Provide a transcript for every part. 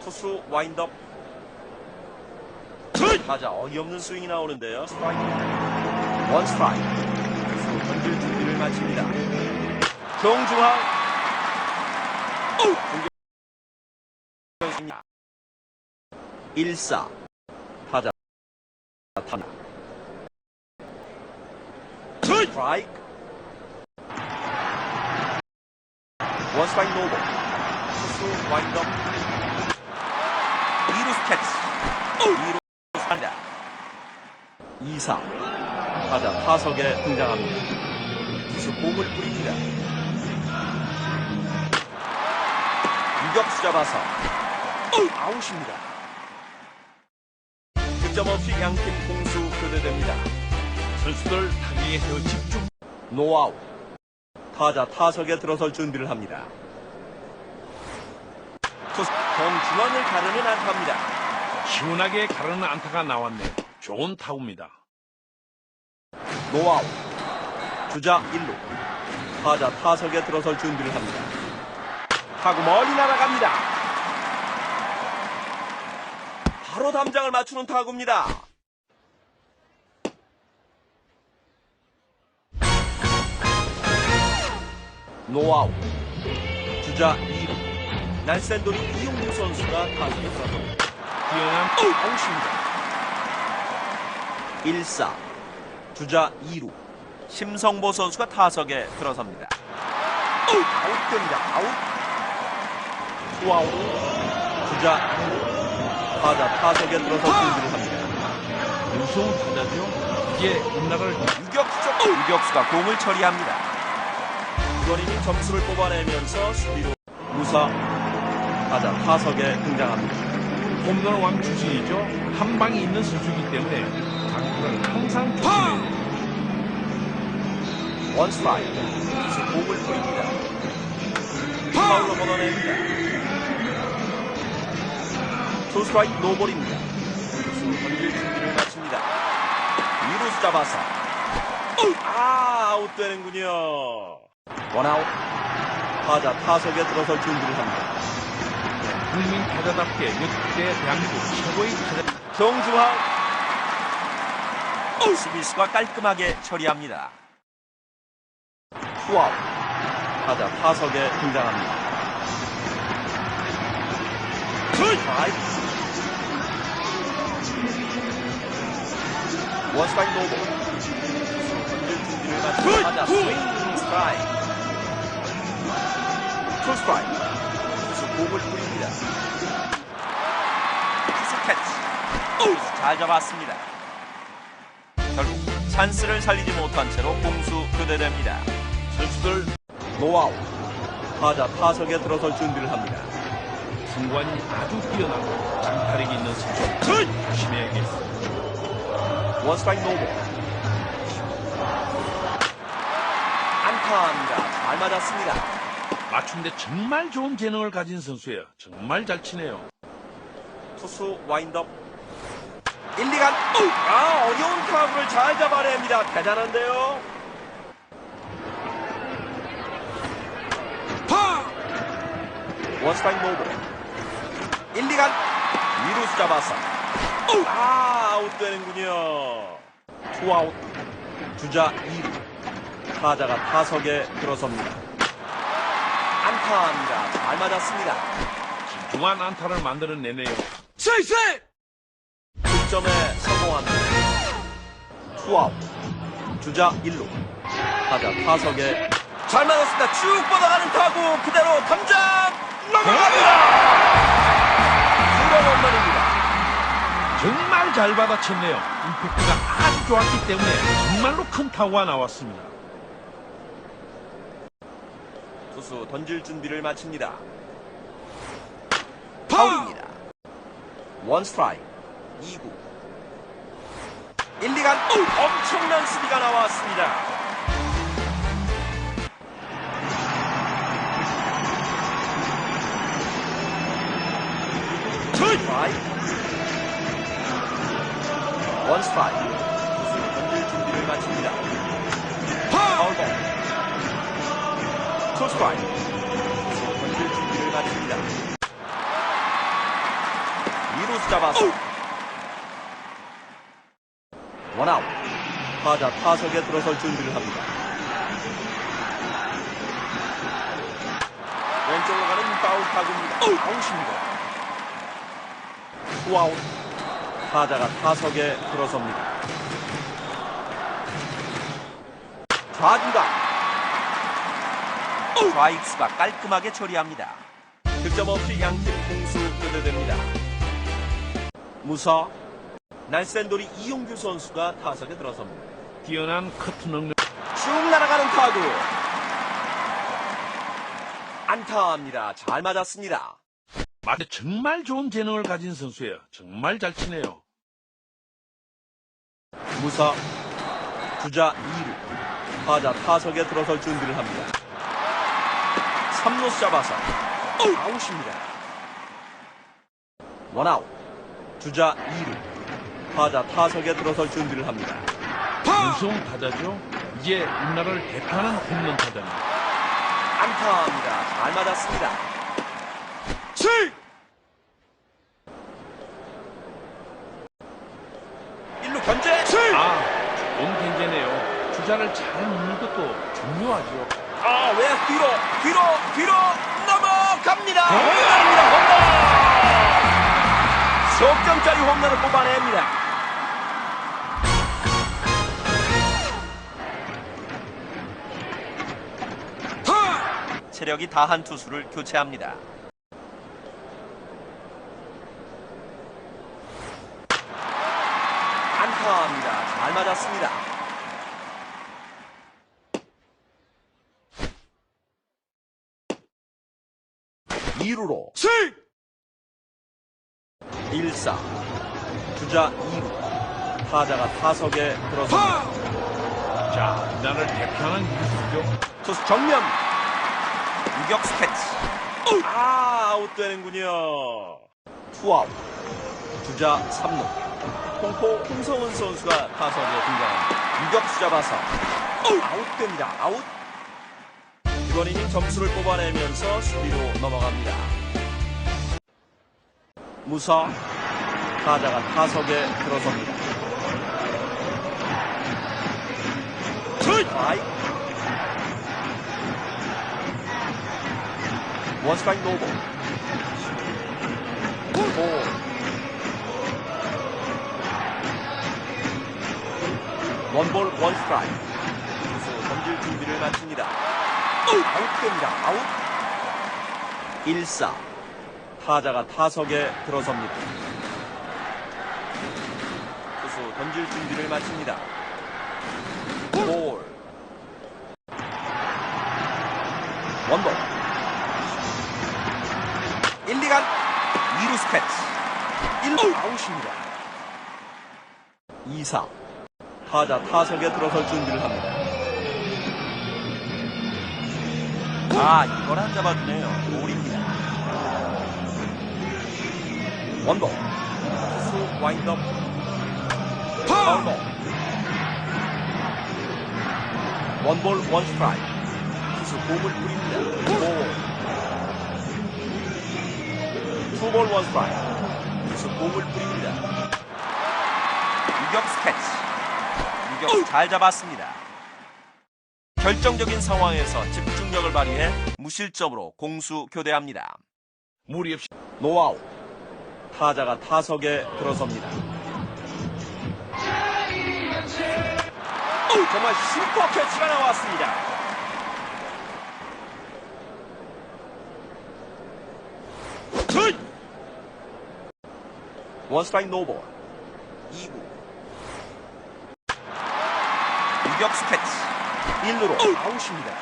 투수 와인드업. 맞아 어이없는 스윙이 나오는데요. 스트라이크. 원 스트라이크. 투수 던질 준비를 마칩니다. 정중앙. 공격. 1사. 타자. 타자. 스트라이크. 원 스트라이크 노볼. 투수 와인드업. 2루 스캐치. 2루 산다. 2사. 타자 타석에 등장합니다. 투수 공을 뿌립니다. 유격수 잡아서 아웃입니다. 득점 없이 양팀 공수 교대됩니다. 선수들 타격에서 집중. 노아웃. 타자 타석에 들어설 준비를 합니다. 투수 정중앙을 가르는 안타입니다. 시원하게 가르는 안타가 나왔네. 좋은 타구입니다. 노아웃. 주자 1루. 타자 타석에 들어설 준비를 합니다. 타구 멀리 날아갑니다. 바로 담장을 맞추는 타구입니다. 노아웃. 주자 2루. 날샌돌이 이용우 선수가 타석에 들어섭니다. 뛰어난 아웃입니다. 1사 주자 2루 심성보 선수가 타석에 들어섭니다. 아웃됩니다. 아웃. 투아웃. 주자 2루 타자 타석에 들어서 준비를 합니다. 무서운 타자죠. 이제 음락을 유격수 쪽 유격수가 공을 처리합니다. 이건희이 점수를 뽑아내면서 수비로 무사 타자 타석에 등장합니다. 홈런 왕 출신이죠. 한 방이 있는 선수이기 때문에 장타를 항상 조심해야 돼요. 원 스트라이크. 투수 공을 뿌립니다. 파울로 걷어냅니다. 투 스트라이크 노볼입니다. 투수 던질 준비를 마칩니다. 2루수 잡아서. 아 아웃되는군요 원아웃 타자 타석에 들어설 준비를 합니다 국민 타자답게 역대 대한민국 최고의 타자. 정중앙 수비수가 깔끔하게 처리합니다 투아웃 타자 타석에 등장합니다 노볼 던질 준비를 마치고 타자 스윙 스트라이크 투 스트라이크 투수 공을 뿌립니다. 투수 캐치. 투수 잘 잡았습니다. 결국 찬스를 살리지 못한 채로 공수 교대됩니다. 선수들 노아웃. 타자 타석에 들어설 준비를 합니다. 승관이 아주 뛰어나고 장타력이 있는 선수. 조심해야겠어. 원스트라이크 노볼 안타입니다. 잘 맞았습니다 맞춘데 정말 좋은 재능을 가진 선수예요. 정말 잘 치네요. 투수 와인드업. 1, 2간 아 어려운 타구를 잘 잡아냅니다. 대단한데요. 원스트라이크 노볼 1, 2간 2루수 잡아서. 아 아웃되는군요. 투아웃. 주자 2루 타자가 타석에 들어섭니다. 안 타입니다 잘 맞았습니다 중한 안타를 만들어내네요. 득점에 성공합니다. 투아웃. 주자 1루. 타자 타석에 잘 맞았습니다. 쭉 뻗어가는 타구 그대로 담장 넘어갑니다. 두번 홈런입니다. 정말 잘 받아쳤네요. 임팩트가 아주 좋았기 때문에 정말로 큰 타구가 나왔습니다. 투수 던질 준비를 마칩니다. 파울입니다. 원 스트라이크. 2구. 1, 2간 엄청난 수비가 나왔습니다. 스트라이크. 원 스트라이크. 투수 던질 준비를 마칩니다. 스트라이크. 던질 준비를 마칩니다. 2루수 잡아서 원아웃. 타자 타석에 들어설 준비를 합니다. 왼쪽으로 가는 파울 타구입니다. 아웃입니다. 투아웃. 타자가 타석에 들어섭니다. 좌중간. 좌익수가 깔끔하게 처리합니다. 득점 없이 양팀 공수 교대됩니다. 무사. 날쌘돌이 이용규 선수가 타석에 들어섭니다. 뛰어난 커트 능력. 쭉 날아가는 타구. 안타입니다. 잘 맞았습니다. 맞아 정말 좋은 재능을 가진 선수예요. 정말 잘 치네요. 무사 주자 2루 타자 타석에 들어설 준비를 합니다 3루수 잡아서 아웃입니다. 원아웃. 주자 2루. 타자 타석에 들어설 준비를 합니다. 무서운 타자죠. 이제 우리나라를 대표하는 홈런 타자입니다. 안타입니다. 잘 맞았습니다. 스윙 1루 견제! 스윙 아, 좋은 견제네요. 주자를 잘 넣는 것도 중요하죠. 아, 왜 뒤로, 뒤로, 뒤로 넘어갑니다. 홈런입니다, 홈런! 석점짜리 홈런을 뽑아냅니다. 체력이 다한 투수를 교체합니다. 안타입니다. 잘 맞았습니다. 2루로. 스윙 1사. 주자 2루 타자가 타석에 들어섭니다. 자, 우리나라를 대표하는 유수죠. 투수 정면. 유격수 캐치. 아 아웃되는군요. 투아웃. 주자 3루. 홍포 홍성은 선수가 타석에 등장합니다. 유격수 잡아서. 아웃됩니다. 아웃 이번 이닝 점수를 뽑아내면서 수비로 넘어갑니다. 무사 타자가 타석에 들어섭니다. 스트라이크 원 스트라이크 노볼. 볼. 원볼 원 스트라이크. 투수 던질 준비를 마칩니다 아웃됩니다. 아웃. 1사. 타자가 타석에 들어섭니다. 투수 던질 준비를 마칩니다. 볼. 원볼. 1, 2간 2루 스패치. 1루 아웃입니다. 2사. 타자 타석에 들어설 준비를 합니다 아 이걸 안 잡아주네요. 볼입니다. 원볼. 투수 와인드업. 파울볼. 원볼 원 스트라이크. 투수 공을 뿌립니다. 볼. 투볼 원 스트라이크. 투수 공을 뿌립니다. 유격수 캐치. 유격수 잘 잡았습니다 결정적인 상황에서 집중력을 발휘해 무실점으로 공수 교대합니다. 무리 없이 노아웃 타자가 타석에 들어섭니다. 어우, 정말 슈퍼 캐치가 나왔습니다. 스윙! 원 스트라이크 노볼. 2구. 유격수 캐치 1루로 아웃입니다.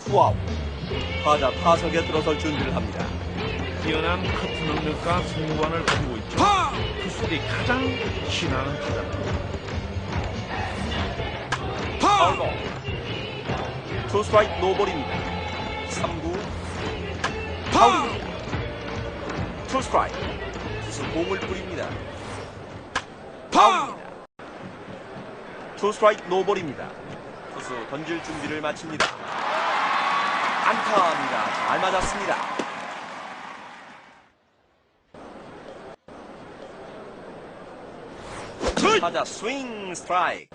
투아웃. 타자 타석에 들어설 준비를 합니다. 뛰어난 커트 능력과 승관을 가지고 있죠. 투수들이 가장 신하는 타자입니다. 파울볼 투 스트라이크 노볼입니다. 3구. 파울입니다 투 스트라이크. 투수 공을 뿌립니다. 파울입니다 투 스트라이크 노볼입니다 투수 던질 준비를 마칩니다 안타입니다. 잘 맞았습니다. 타자 스윙 스트라이크.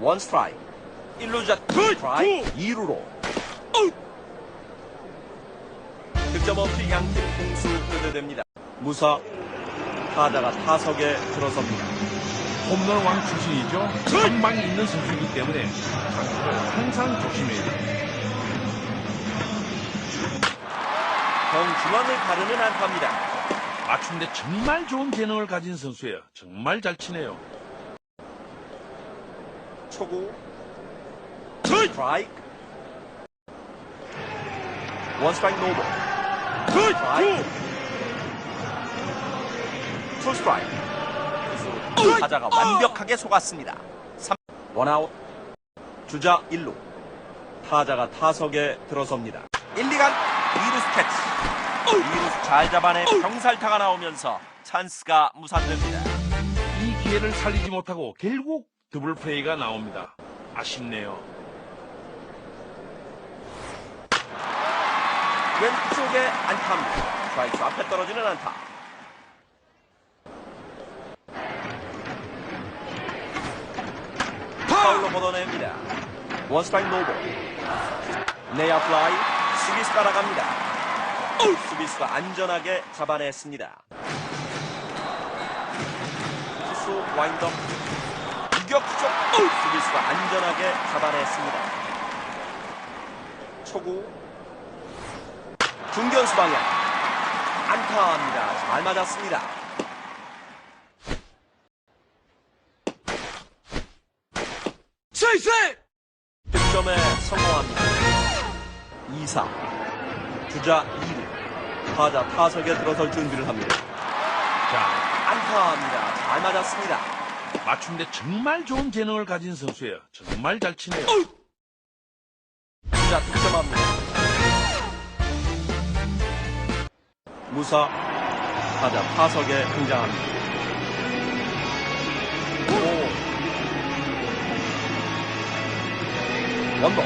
원 스트라이크. 1루자 스트라이크. 2루로. 득점 없이 양팀 공수 교대됩니다. 무사 타자가 타석에 들어섭니다. 홈런 왕 출신이죠. 한 방이 있는 선수이기 때문에 장타를 항상 조심해야 됩니다. 정중앙을 가르는 안타입니다. 맞춤데 정말 좋은 재능을 가진 선수예요. 정말 잘 치네요. 초구 스트라이크 원 스트라이크 노볼 스트라이크 투 스트라이크 타자가 완벽하게 속았습니다 3 원아웃 주자 1루 타자가 타석에 들어섭니다 1, 2간 2루수 캐치 2루수 잘 잡아내 병살타가 나오면서 찬스가 무산됩니다 이 기회를 살리지 못하고 결국 더블 플레이가 나옵니다. 아쉽네요. 왼쪽에 안타입니다. 스트라이크 앞에 떨어지는 안타. 파울로 걷어냅니다. 원 스트라이크 노볼. 내야 플라이. 수비수 따라갑니다. 수비수가 안전하게 잡아냈습니다. 투수 와인더. 유격수 쪽. 수비수가 안전하게 잡아냈습니다. 초구 중견수 방향 안타입니다. 잘 맞았습니다. 득점에 성공합니다. 2사 주자 2루 타자 타석에 들어설 준비를 합니다. 자, 안타입니다. 잘 맞았습니다. 맞춤데 정말 좋은 재능을 가진 선수예요. 정말 잘 치네요. 주자 득점합니다. 무사 타자 타석에 등장합니다. 원볼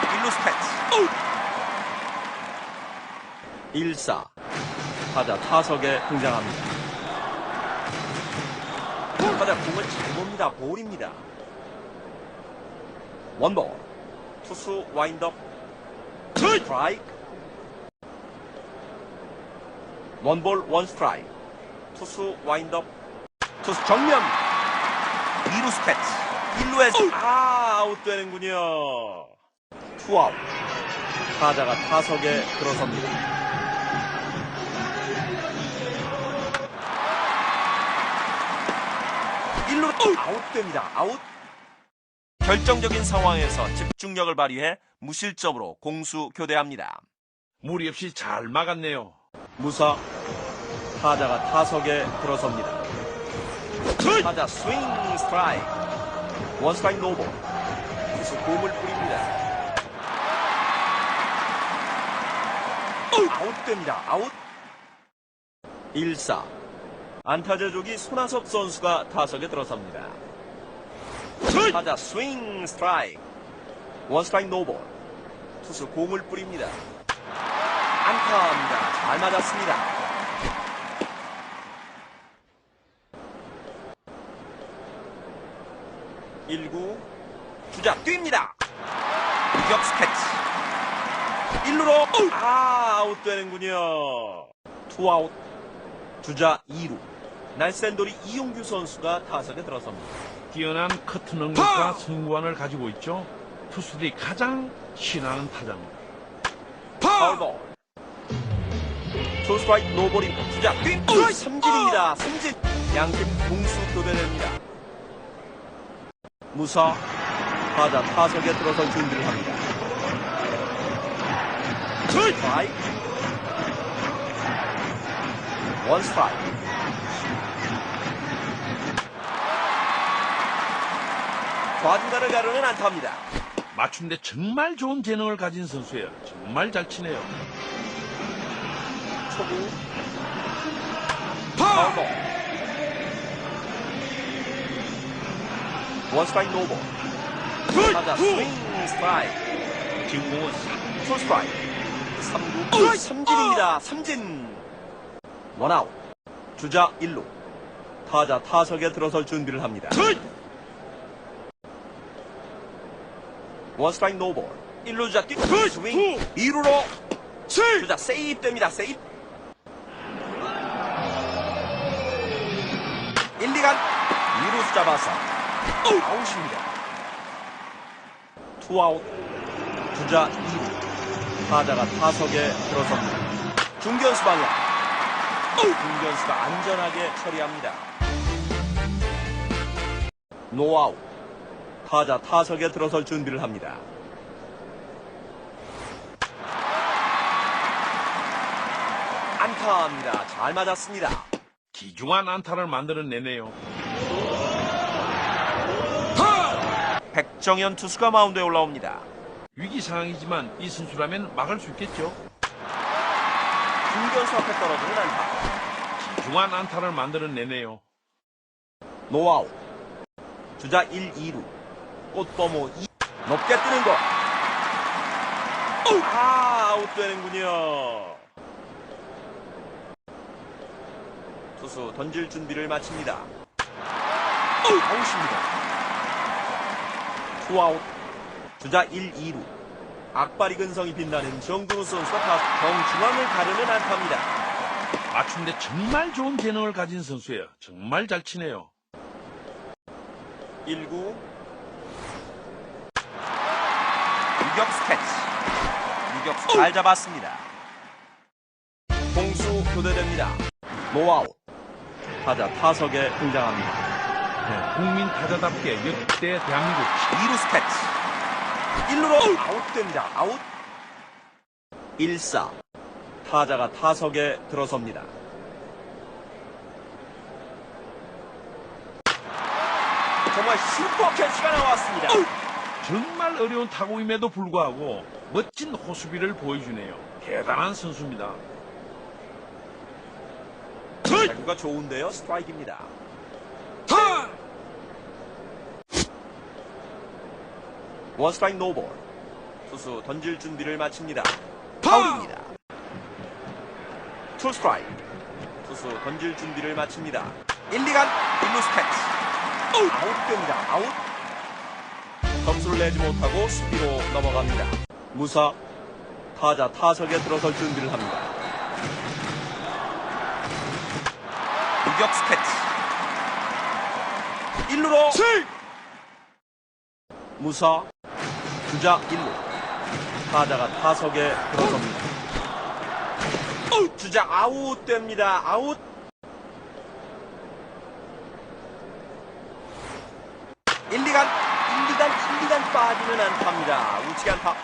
1루 스패치. 1사. 타자 타석에 등장합니다. 타자 공을 잘 봅니다. 볼입니다. 원볼 투수 와인더 스트라이크. 원볼 원 스트라이크. 투수 와인더 투수 정면 2루 스패치 1루에서 아 아웃되는군요. 투아웃. 타자가 타석에 들어섭니다. 일루 아웃됩니다. 아웃. 결정적인 상황에서 집중력을 발휘해 무실점으로 공수 교대합니다. 무리 없이 잘 막았네요. 무사 타자가 타석에 들어섭니다. 타자 스윙 스트라이크 원 스트라이크 노볼 투수 공을 뿌립니다. 아웃됩니다. 아웃 1사 안타 제조기 손아섭 선수가 타석에 들어섭니다. 타자 스윙 스트라이크 원 스트라이크 노볼 투수 공을 뿌립니다. 안타입니다. 잘 맞았습니다. 일구 주자 뜁니다. 유격수 캐치. 1루로 아 아웃되는군요. 투아웃 주자 2루 날쌘돌이 이용규 선수가 타석에 들어섭니다. 뛰어난 커트 능력과 승부안을 가지고 있죠. 투수들이 가장 신뢰하는 타자입니다. 파울볼 투 스트라이크 노볼입니다. 주자 뛴 삼진입니다. 삼진 양팀 공수 교대됩니다. 무사 타자 타석에 들어설 준비를 합니다. 스트라이크 원 스트라이크 좌중간을 가르는 안타입니다. 맞춤데 정말 좋은 재능을 가진 선수예요. 정말 잘 치네요. 초구 파울 원 스트라이크 노볼 타자 스윙 스트라이크. 지금 공은 풀 스트라이크. 3구 삼진입니다. 삼진. 원아웃. 주자 1루. 타자 타석에 들어설 준비를 합니다. 원 스트라이크 노볼. 1루 주자 뛰 스윙. 2루로 주자 세이프 됩니다. 세이프. 1, 2간 2루 잡아서 아웃입니다. 투아웃. 주자 2루. 타자가 타석에 들어섭니다. 중견수 방향. 중견수가 안전하게 처리합니다. 노아웃. 타자 타석에 들어설 준비를 합니다. 안타입니다. 잘 맞았습니다. 기중한 안타를 만들어내네요. 백정현 투수가 마운드에 올라옵니다. 위기 상황이지만 이 선수라면 막을 수 있겠죠. 중견수 앞에 떨어지는 안타. 기중한 안타를 만들어내네요. 노아웃. 주자 1, 2루. 꽃범호 2. 높게 뜨는 거. 아, 아웃되는군요. 투수 던질 준비를 마칩니다. 아웃입니다. 투아웃. 주자 1, 2루. 악바리 근성이 빛나는 정근우 선수가 타 정중앙을 가르는 안타입니다. 맞춤대 정말 좋은 재능을 가진 선수예요. 정말 잘 치네요. 1구 유격수 캐치 유격수 잘 잡았습니다 공수 교대됩니다 노아웃 타자 타석에 등장합니다 네, 국민 타자답게 역대 대한민국. 2루 캐치. 1루로 아웃됩니다. 아웃. 1사. 타자가 타석에 들어섭니다. 정말 슈퍼 캐치가 나왔습니다. 정말 어려운 타구임에도 불구하고 멋진 호수비를 보여주네요. 대단한 선수입니다. 타구가 좋은데요. 스트라이크입니다 원 스트라이크 노볼. 투수 던질 준비를 마칩니다. 파울입니다. 투 스트라이크. 투수 던질 준비를 마칩니다. 1, 2간 1루 스패치 아웃됩니다. 아웃. 점수를 내지 못하고 수비로 넘어갑니다. 무사 타자 타석에 들어설 준비를 합니다. 유격 스패치 1루로 무사 주자 1루. 타자가 타석에 들어섭니다. 주자 아웃됩니다. 아웃! 1, 2간 1, 2간 1, 2간 빠지는 안타입니다. 우측 안타.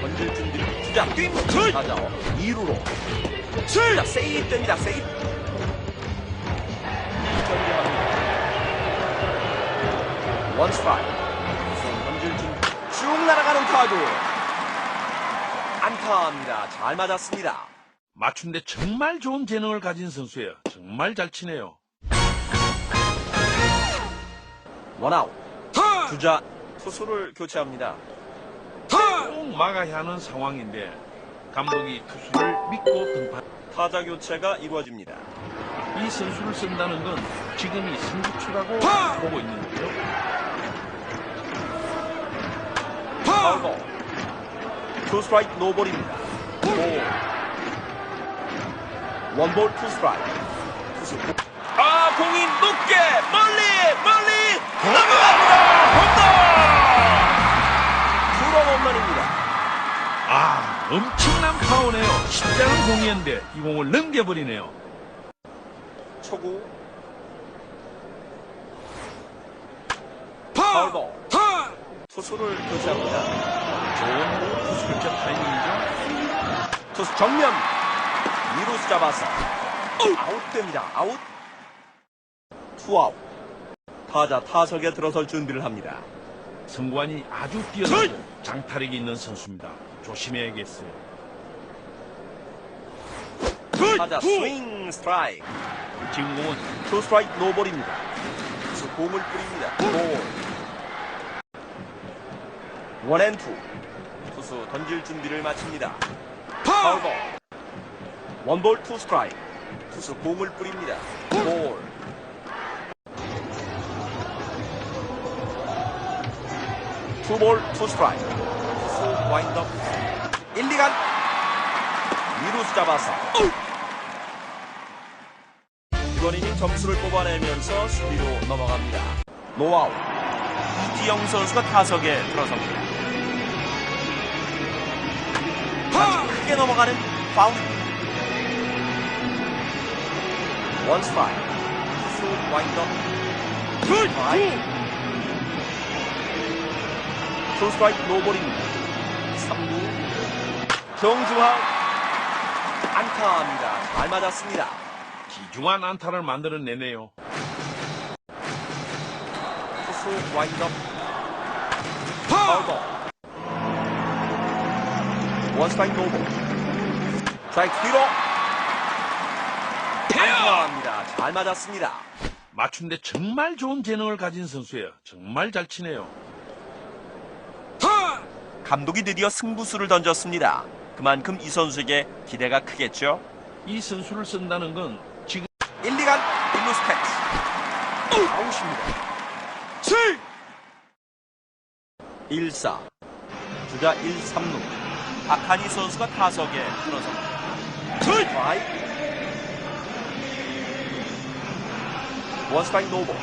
던질 준비를 주자 뛴! 타자 2루로. 주자 세이프 됩니다. 세이프 원 스트라이크 투수 던질 준비 쭉 날아가는 타구 안타입니다. 잘 맞았습니다. 맞춤대 정말 좋은 재능을 가진 선수예요. 정말 잘 치네요. 원아웃 주자 투수를 교체합니다. 꼭 막아야 하는 상황인데 감독이 투수를 믿고 등판. 타자 교체가 이루어집니다. 이 선수를 쓴다는 건 지금이 승부처라고 보고 있는데요. 파울볼 투 스트라이크 노볼입니다 오. 원볼 투 스트라이크 투수 공- 아 공이 높게 멀리 멀리 넘어갑니다. 홈런 투런 홈런입니다. 아, 엄청난 파워네요. 쉽지 않은 공이었는데 이 공을 넘겨버리네요. 초구. 파울볼 투수를 교체합니다 좋은 투수 교체 타이밍이죠. 투수 정면 2루수 잡아서 아웃됩니다 아웃 투아웃 타자 타석에 들어설 준비를 합니다 성관이 아주 뛰어나고 장타력이 있는 선수입니다. 조심해야겠어요. 타자 스윙 스트라이크 지금 공은 투 스트라이크 노볼입니다. 공을 뿌립니다. 볼. 원앤투. 투수 던질 준비를 마칩니다. 파울볼. 원볼 투 스트라이크. 투수 공을 뿌립니다. 볼. 투볼 투 스트라이크. 투수 와인드업. 1, 2간. 미루스 잡아서. 이번 이닝 점수를 뽑아내면서 수비로 넘어갑니다. 노아웃. 이지영 선수가 타석에 들어섭니다. 크게 넘어가는 파울입니다. 원 스트라이크. 투수 와인드업. 스트라이크. 투 스트라이크 노볼입니다. 3루. 정주환. 안타입니다. 잘 맞았습니다. 귀중한 안타를 만들어내네요. 투수 와인드업 파울볼 원스트라이크 노볼 스트라이크 뒤로 안타합니다. 잘 맞았습니다. 맞춘데 정말 좋은 재능을 가진 선수예요. 정말 잘 치네요. 감독이 드디어 승부수를 던졌습니다. 그만큼 이 선수에게 기대가 크겠죠? 이 선수를 쓴다는 건 지금 1, 2간 1루 스패치 아웃입니다. 1, 4 주자 1, 3루 박한희 선수가 타석에 들어섭니다. 원스트라이크 노볼.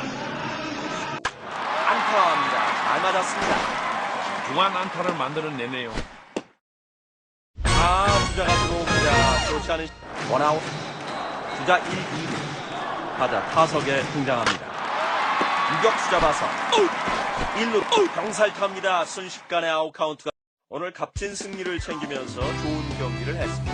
안타입니다. 잘 맞았습니다. 귀중한 안타를 만들어내네요. 아 주자가 들어옵니다 좋지 않은 시- 원아웃. 주자 1, 2루 타자 타석에 등장합니다. 유격수 잡아서 1루 병살타입니다. 순식간에 아웃 카운트가 오늘 값진 승리를 챙기면서 좋은 경기를 했습니다